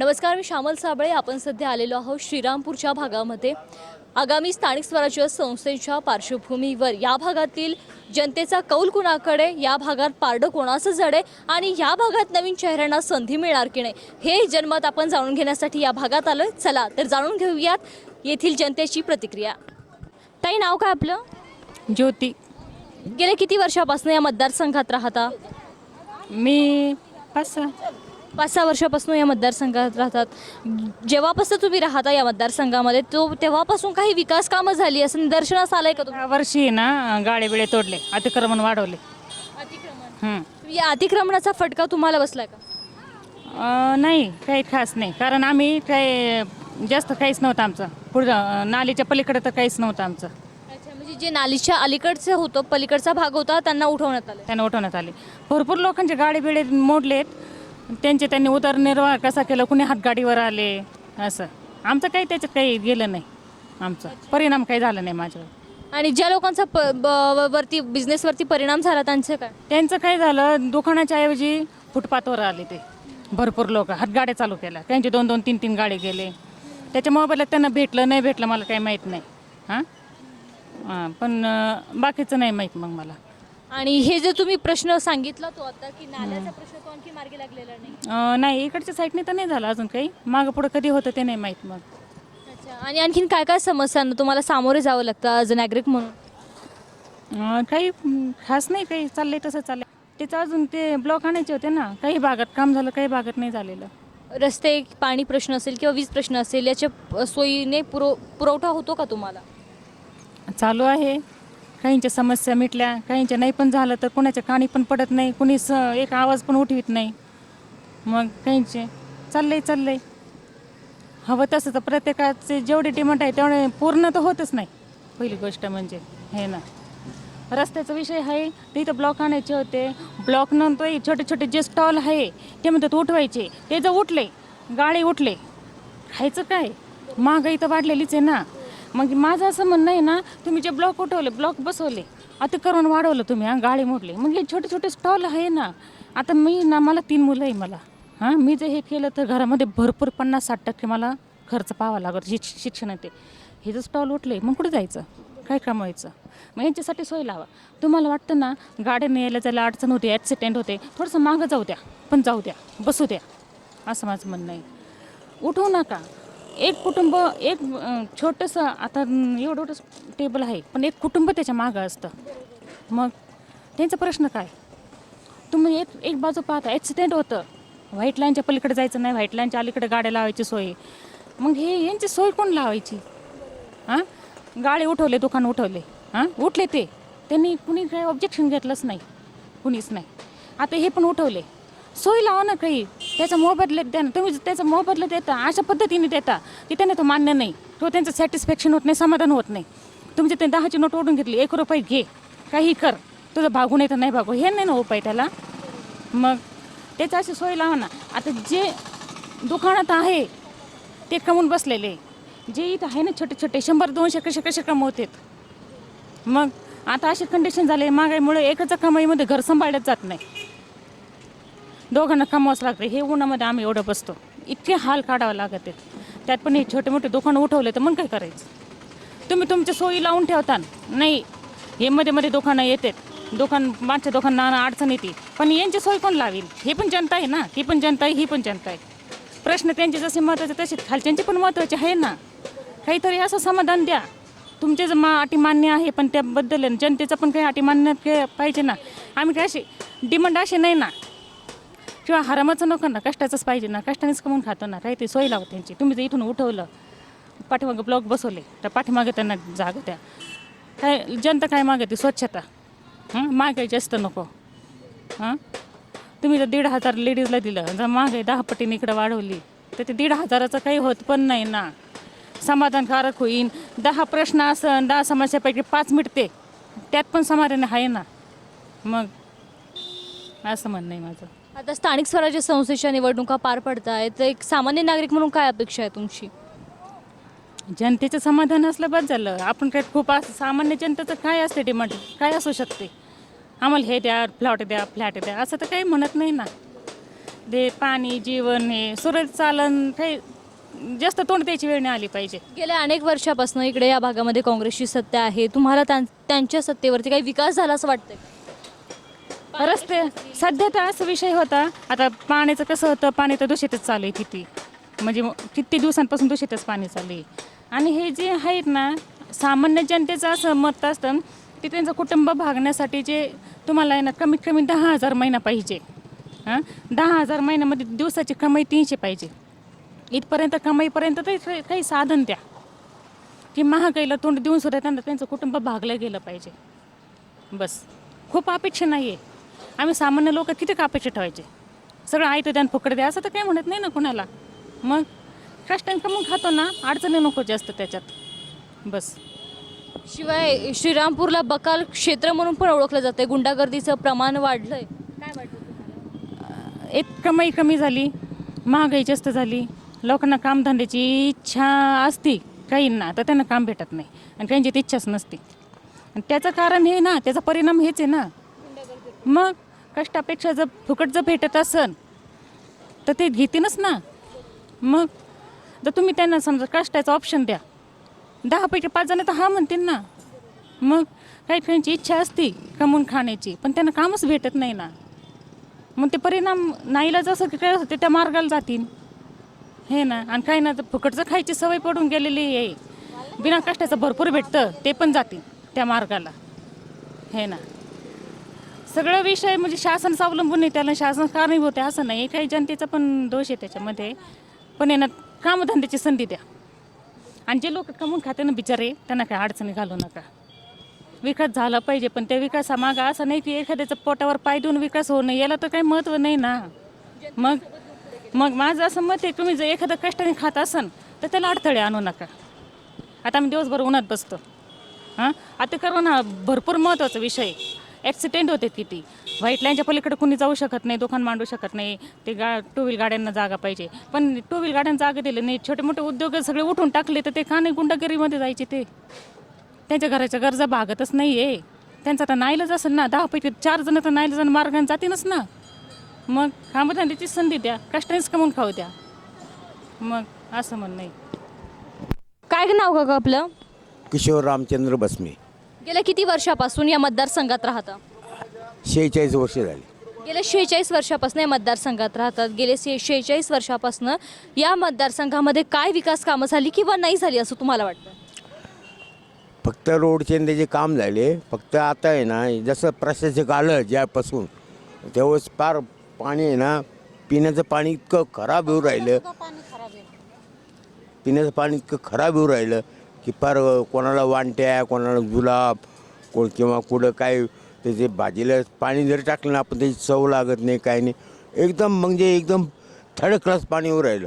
नमस्कार मी श्यामल साबळे. आपण सध्या आलेलो आहोत श्रीरामपूरच्या भागामध्ये. आगामी स्थानिक स्वराज्य संस्थेच्या पार्श्वभूमीवर या भागातील जनतेचा कौल कुणाकडे? या भागात पारडं कोणाचं जड आहे? आणि या भागात नवीन चेहऱ्यांना संधी मिळणार की नाही? हे जनमत आपण जाणून घेण्यासाठी या भागात आलोय. चला तर जाणून घेऊयात येथील जनतेची प्रतिक्रिया. ताई नाव काय आपलं? ज्योती. गेले किती वर्षापासून या मतदारसंघात राहता? मी पाच सहा पाच सहा वर्षापासून या मतदारसंघात राहतात. जेव्हापासून तुम्ही राहता या मतदारसंघामध्ये तो तेव्हापासून काही विकास कामं झाली असं निदर्शनास आलंय का या वर्षी ना गाळे बिळे तोडले अतिक्रमण वाढवले. तुम्ही हं. या अतिक्रमणाचा फटका तुम्हाला बसलाय का? अं, नाही काही खास नाही. कारण आम्ही काही जास्त काहीच नव्हतं आमचं. पुढं नालीच्या पलीकडे तर काहीच नव्हतं आमचं. अच्छा म्हणजे जे नालीच्या अलीकडचं होतं पलीकडचा भाग होता त्यांना उठवण्यात आलं त्यांना उठवण्यात आले. भरपूर लोकांचे गाडी बिळे मोडलेत. त्यांचे त्यांनी उदरनिर्वाह कसा केला? कुणी हातगाडीवर आले? असं. आमचं काही त्याच्यात काही गेलं नाही. आमचं. परिणाम काही झाला नाही माझ्यावर. आणि ज्या लोकांचा प ब- वरती बिझनेसवरती परिणाम झाला त्यांचं काय? त्यांचं काय झालं? दुकानाच्या ऐवजी फुटपाथवर आले ते. भरपूर लोक हातगाड्या चालू केल्या. त्यांचे दोन दोन तीन तीन गाडे गेले. त्याच्या मोबाईलात त्यांना भेटलं नाही भेटलं मला काही माहीत नाही. हां? हां पण अं, बाकीचं नाही माहीत मग मला. आणि हे जे तुम्ही प्रश्न सांगितला तो आता की नाल्याचा प्रश्न तो आणखी मार्गी लागलेला नाही. अं, नाही इकडच्या साईडने तर नाही झालं अजून काही. मागं पुढं कधी होतं ते नाही माहीत मग. अच्छा आणि आणखीन काय काय समस्यांना तुम्हाला सामोरे जावं लागतं ॲज अ नागरिक म्हणून? अं, काही खास नाही काही चाललंय तसं चाललंय. त्याचं अजून ते ब्लॉक आणायचे होते ना काही भागात काम झालं काही भागात नाही झालेलं. रस्ते पाणी प्रश्न असेल किंवा वीज प्रश्न असेल याच्या सोयीने पुरव पुरवठा होतो का तुम्हाला? चालू आहे. काहींच्या समस्या मिटल्या काहींच्या नाही पण झालं तर कोणाच्या काणी पण पडत नाही कुणी स एक आवाज पण उठवित नाही. मग काहींचे चाललंय चाललंय. हवं तसं तर प्रत्येकाचे जेवढे डिमांड आहे तेवढे पूर्ण तर होतच नाही. पहिली गोष्ट म्हणजे हे ना. रस्त्याचा विषय आहे ते इथं ब्लॉक आणायचे होते. ब्लॉक नंतर छोटे छोटे जे स्टॉल आहे ते म्हणतात उठवायचे. ते जर उठले गाळे उठले खायचं काय? महागाई तर वाढलेलीच आहे ना. मग माझं असं म्हणणं आहे ना तुम्ही जे ब्लॉक उठवले ब्लॉक बसवले आता करून वाढवलं तुम्ही हां गाडी मोडली. मग हे छोटे छोटे स्टॉल आहे ना आता मी ना मला तीन मुलं आहे मला. हां मी जर हे केलं तर घरामध्ये भरपूर पन्नास साठ टक्के मला खर्च पाहावा लागत शिक्ष शिक्षण ते. हे जर स्टॉल उठले मग कुठे जायचं? काय कमवायचं? मग यांच्यासाठी सोय लावा. तुम्हाला वाटतं ना गाड्या यायला जायला अडचण होते ॲक्सिडेंट होते थोडंसं मागं जाऊ द्या पण जाऊ द्या बसू द्या असं माझं म्हणणं आहे. उठवू नका. एक कुटुंब एक छोटंसं आता एवढं टेबल आहे पण एक कुटुंब त्याच्या मागं असतं. मग त्यांचा प्रश्न काय? तुम्ही एक एक बाजू पाहता ॲक्सिडेंट होतं. व्हाईट लाईनच्या पलीकडे जायचं नाही व्हाईट लाईनच्या अलीकडे गाड्या लावायची सोय. मग हे यांची सोय कोण लावायची? हां गाळे उठवले दुकान उठवले. हां उठले ते. त्यांनी कुणी काही ऑब्जेक्शन घेतलंच नाही. कुणीच नाही. आता हे पण उठवले. सोय लावा ना काही. त्याचा मोबदला द्या ना तुम्ही त्याचा मोबदला देता अशा पद्धतीने देता की त्यांना तो मान्य नाही. तो त्यांचं सॅटिस्फॅक्शन होत नाही समाधान होत नाही. तुमचे ते दहाची नोट ओढून घेतली एक रुपये घे काही कर. तुझं भागू नाही तर नाही भागू हे नाही ना उपाय त्याला. मग त्याचं अशी सोय लावा ना. आता जे दुकानात आहे ते कमवून बसलेले. जे इथं आहे ना छोटे छोटे शंभर दोनशे कसे कसे कमवतात. मग आता अशी कंडिशन झाली महागाईमुळे एकाच्या कमाईमध्ये घर सांभाळत जात नाही. दोघांना कमवावंच लागतं हे उन्हामध्ये आम्ही एवढं बसतो. इतके हाल काढावं लागत आहेत. त्यात पण हे छोटे मोठे दुकानं उठवले तर मग काय करायचं? तुम्ही तुमच्या सोयी लावून ठेवता नाही हे मध्ये मध्ये दुकानं येतात. दुकान मागच्या दुकानांना अडचण येते. पण यांची सोय कोण लावेल? हे पण जनता आहे ना. ती पण जनता आहे ही पण जनता आहे. प्रश्न त्यांचे जसे महत्त्वाचे तसे खालच्यांचे पण महत्त्वाचे आहे ना. काहीतरी असं समाधान द्या. तुमचे जर मा अटी मान्य आहे पण त्याबद्दल जनतेचं पण काही अटी मान्य के- पाहिजे ना. आम्ही काय असे डिमांड अशी नाही ना. किंवा हरामाचं नको ना कष्टाचंच पाहिजे ना कष्टानेच कमवून खातो ना काही ते सोय लावा त्यांची. तुम्ही जर इथून उठवलं पाठीमागं ब्लॉक बसवले तर पाठीमागे त्यांना जाग द्या. काय जनता काय मागते? स्वच्छता. हां? महागाई जास्त नको. हां? तुम्ही जर दीड हजार लेडीजला दिलं जर महागाई दहा पटीने इकडं वाढवली तर ते दीड हजाराचं काही होत पण नाही ना. समाधानकारक होईन. दहा प्रश्न असन दहा समस्यापैकी पाच मिटते. त्यात पण समाधान आहे ना. मग असं म्हणणं आहे माझं. आता स्थानिक स्वराज्य संस्थेच्या निवडणुका पार पडत आहेत तर एक सामान्य नागरिक म्हणून काय अपेक्षा आहे तुमची? जनतेचं समाधान असलं बस झालं. आपण काय खूप असं सामान्य जनतेचं काय असते डिमांड काय असू शकते? आम्हाला हे द्या फ्लॅट द्या फ्लॅट द्या असं तर काही म्हणत नाही ना. दे पाणी जीवन हे सुरळीत चालन काही जास्त तोंड द्यायची वेळ नाही आली पाहिजे. गेल्या अनेक वर्षापासून इकडे या भागामध्ये काँग्रेसची सत्ता आहे. तुम्हाला त्यां- त्यांच्या सत्तेवरती काही विकास झाला असं वाटतंय? रस्ते सध्या तर असा विषय होता. आता पाण्याचं कसं होतं पाणी तर दूषितच चालू आहे किती. म्हणजे मग किती दिवसांपासून दूषितच पाणी चालू आहे. आणि हे जे आहेत ना सामान्य जनतेचं असं मत असतं की त्यांचं कुटुंब भागण्यासाठी जे तुम्हाला आहे ना कमीत कमी दहा हजार महिना पाहिजे. हां? दहा हजार महिन्यामध्ये दिवसाची कमाई तीनशे पाहिजे. इथपर्यंत कमाईपर्यंत तरी काही साधन द्या. की महागाईला तोंड देऊन सुद्धा त्यांना त्यांचं कुटुंब भागलं गेलं पाहिजे. बस. खूप अपेक्षा नाही आहे आम्ही सामान्य लोक किती का अपेक्षा ठेवायचे? सगळं आहे तर त्यानं फुकट द्या असं तर काही म्हणत नाही ना कुणाला? मग कष्टाने कमवून खातो ना अडचणी नको जास्त त्याच्यात. बस. शिवाय श्रीरामपूरला बकाल क्षेत्र म्हणून पण ओळखलं जाते गुंडागर्दीचं प्रमाण वाढलंय. काय वाटतं? एक कमाई कमी झाली महागाई जास्त झाली लोकांना कामधंद्याची इच्छा असती काहींना तर त्यांना काम भेटत नाही. आणि काहींची ती इच्छाच नसते. आणि त्याचं कारण हे ना त्याचा परिणाम हेच आहे ना. मग कष्टापेक्षा जर फुकट जर भेटत असन तर ते घेतीनच ना. मग जर तुम्ही त्यांना समजा कष्टाचा ऑप्शन द्या दहापैकी पाच जण तर हा म्हणतील ना. मग काही काहींची इच्छा असते कमवून खाण्याची पण त्यांना कामच भेटत नाही ना. मग ते परिणाम नाईला जसं की काय होते त्या मार्गाला जातील. हे ना आणि काही ना तर फुकटचं खायची सवय पडून गेलेली आहे बिना कष्टाचं भरपूर भेटतं ते पण जातील त्या मार्गाला. हे ना. सगळं विषय म्हणजे शासन अवलंबून आहे त्याला शासन कारणीभूत आहे असं नाही. काही जनतेचा पण दोष आहे त्याच्यामध्ये. पण आहे ना कामधंद्याची संधी द्या. आणि जे लोक कमवून खाते ना बिचारे त्यांना काही अडचणी घालू नका. विकास झाला पाहिजे पण त्या विकासामागं असं नाही की एखाद्याचं पोटावर पाय देऊन विकास होऊ नये. याला तर काही महत्त्व नाही ना. मग मग माझं असं मत आहे तुम्ही जर एखादं कष्टाने खात असन तर त्याला अडथळे आणू नका. आता आम्ही दिवसभर उन्हात बसतो. हां? आता करोना भरपूर महत्त्वाचा विषय ॲक्सिडेंट होते किती व्हाईट लाईनच्या पलीकडे कुणी जाऊ शकत नाही दुकान मांडू शकत नाही ते गा टू व्हील गाड्यांना जागा पाहिजे. पण टू व्हील गाड्यांना जागा दिली नाही छोटे मोठे उद्योग सगळे उठून टाकले तर ते का नाही गुंडगिरीमध्ये जायचे ते? त्यांच्या घराच्या गरजा भागतच नाही आहे त्यांचा तर नाईलाच असेल ना दहापैकी चार जण तर नाईला जण मार्गाने जातीलच ना. मग कामधंद्याची संधी द्या कष्टानेच कमवून खाऊ द्या. मग असं म्हणणं आहे. काय नाव का आपलं? किशोर रामचंद्र बसमे गेल्या किती वर्षापासून या मतदारसंघात राहता? शेहेचाळीस वर्ष झाली. गेल्या शेहेचाळीस वर्षापासून या मतदारसंघात राहतात. गेले शे शेहेचाळीस वर्षापासून या मतदारसंघामध्ये काय विकास कामं झाली किंवा नाही झाली असं तुम्हाला वाटतं? फक्त रोडचे आणि त्याचे काम झाले. फक्त आता आहे ना जसं प्रशासक आलं ज्यापासून तेव्हाच फार पाणी आहे ना पिण्याचं पाणी इतकं खराब येऊ राहिलं. पिण्याचं पाणी इतकं खराब येऊ राहिलं. की फार कोणाला वांट्या कोणाला जुलाब कोण किंवा कुठं काय त्याचे भाजीला पाणी जरी टाकलं ना आपण त्याची चव लागत नाही काय नाही. एकदम म्हणजे एकदम थर्ड क्लास पाणी राहिलं.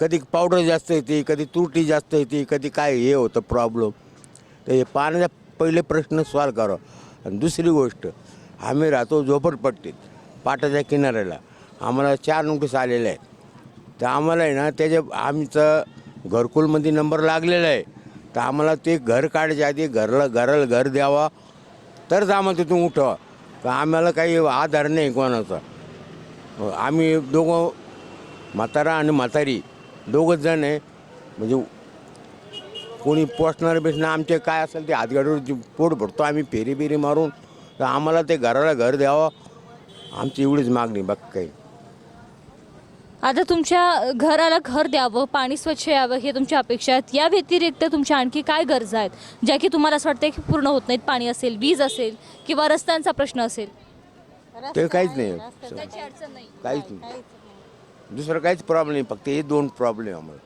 कधी पावडर जास्त येते कधी तुरटी जास्त येते कधी काय हे होतं प्रॉब्लेम. तर हे पाण्याचा पहिले प्रश्न सॉल्व करावा. आणि दुसरी गोष्ट आम्ही राहतो झोपडपट्टीत पाटाच्या किनाऱ्याला. आम्हाला चार नोटीस आलेल्या आहेत. तर आम्हाला आहे ना त्याच्या आमचं घरकुलमध्ये नंबर लागलेला आहे. तर आम्हाला ते घर काढायच्या आधी घरला घराला घर द्यावा. तरच आम्हाला तिथून उठवा. तर आम्हाला काही आधार नाही कोणाचा. आम्ही दोघं म्हातारा आणि म्हातारी. दोघंच जण आहे. म्हणजे कोणी पोसणार बिसणार आमचे काय असेल ते हातगाडीवर पोट भरतो. आम्ही फेरी बिरी मारून. तर आम्हाला ते घराला घर द्यावं. आमची एवढीच मागणी बाकी काही. आता तुमच्या घराला घर द्यावं पाणी स्वच्छ यावं हे तुमच्या अपेक्षा आहेत. या व्यतिरिक्त तुमच्या आणखी काय गरजा आहेत ज्या की तुम्हाला असं वाटतं की पूर्ण होत नाहीत पाणी असेल वीज असेल किंवा रस्त्यांचा प्रश्न असेल? ते काहीच नाही. त्याची अडचण नाही. काहीच नाही. दुसरं काहीच प्रॉब्लेम नाही. फक्त हे दोन प्रॉब्लेम आम्हाला.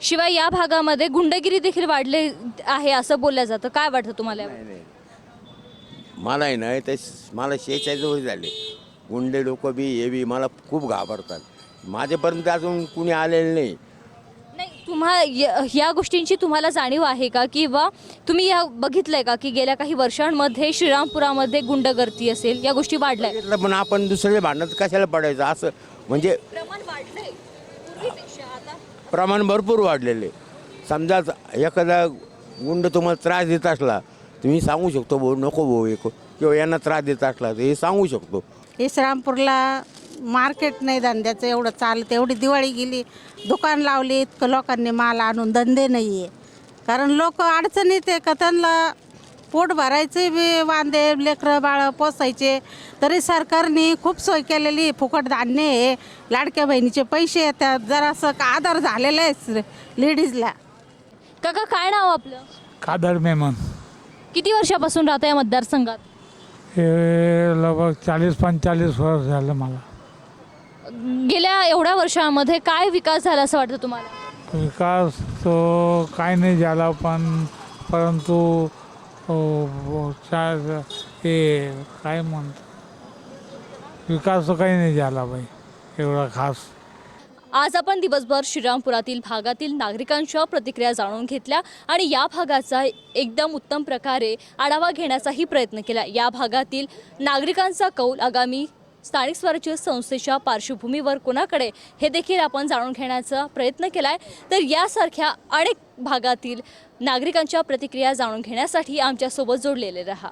शिवाय या भागामध्ये गुंडगिरी देखील वाढले आहे असं बोललं जातं. काय वाटतं तुम्हाला यावर? नाही नाही. मला आहे ना ते मला शेहेचाळीस वर्ष झाले. गुंडे लोक बी हे बी मला खूप घाबरतात. माझ्यापर्यंत अजून कुणी आलेलं नाही. नाही तुम्हा य- या गोष्टींची तुम्हाला जाणीव आहे का? किंवा तुम्ही या बघितलंय का की गेल्या काही वर्षांमध्ये श्रीरामपुरामध्ये गुंडगर्दी असेल या गोष्टी वाढल्या? बघितलं पण आपण दुसऱ्या भांडणात कशाला पडायचं? असं म्हणजे प्रमाण वाढलंय पूर्वीपेक्षा आता? प्रमाण भरपूर वाढलेले. समजा एखादा गुंड तुम्हाला त्रास देत असला तुम्ही सांगू शकतो भाऊ नको भाऊ एक किंवा यांना त्रास देत असला तर हे सांगू शकतो. इस्लामपूरला मार्केट नाही धंद्याचं एवढं चालतं. एवढी दिवाळी गेली दुकान लावली इतकं लोकांनी माल आणून धंदे नाही आहे कारण लोक अडचणीत आहे का त्यांना पोट भरायचे बी वांदे लेकरं बाळं पोसायचे. तरी सरकारने खूप सोय केलेली आहे. फुकट धान्य आहे. लाडक्या बहिणीचे पैसे येतात. जरासं का आधार झालेला आहे लेडीजला. काका काय नाव आपलं? कादर मेमन. किती वर्षापासून राहता या मतदारसंघात? हे लगभग चाळीस पंचेचाळीस वर्ष झालं मला. गेल्या एवढ्या वर्षामध्ये काय विकास झाला असं वाटतं तुम्हाला? विकास तो काय नाही झाला पण परंतु अ, चा- हे काय म्हणतो विकास तो काही नाही झाला बाई एवढा खास. आज आपण दिवसभर श्रीरामपुरातील भागातील नागरिकांच्या प्रतिक्रिया जाणून घेतल्या आणि या भागाचा एकदम उत्तम प्रकारे आढावा घेण्याचाही प्रयत्न केला. या भागातील नागरिकांचा कौल आगामी स्थानिक स्वराज्य संस्थेच्या पार्श्वभूमीवर कोणाकडे हे देखील आपण जाणून घेण्याचा प्रयत्न केला आहे तर यासारख्या अनेक भागातील नागरिकांच्या प्रतिक्रिया जाणून घेण्यासाठी आमच्यासोबत जोडलेले रहा.